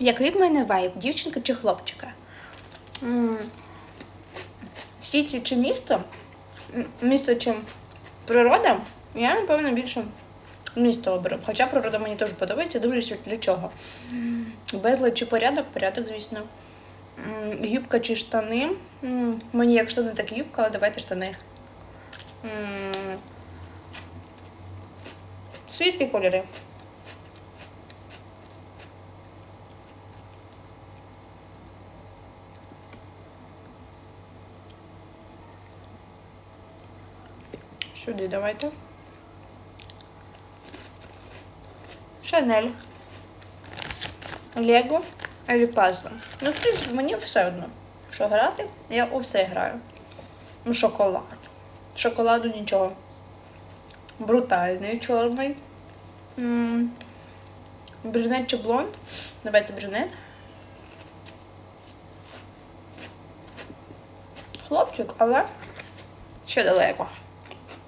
Який в мене вайб? Дівчинка чи хлопчика? Сіті чи місто? Місто чи природа? Я, напевно, більше місто оберу. Хоча природа мені теж подобається, дивлюся для чого. Безлад чи порядок? Порядок, звісно. Юбка чи штани? Мені як штани, так і юбка, але давайте штани. Світлі кольори. Сюди давайте. Шанель. Лего або пазл. Ну, в принципі, мені все одно. Що грати, я у все граю. Ну, шоколад. Шоколаду нічого. Брутальний чорний. Брюнет чи блонд? Давайте брюнет. Хлопчик, але ще далеко.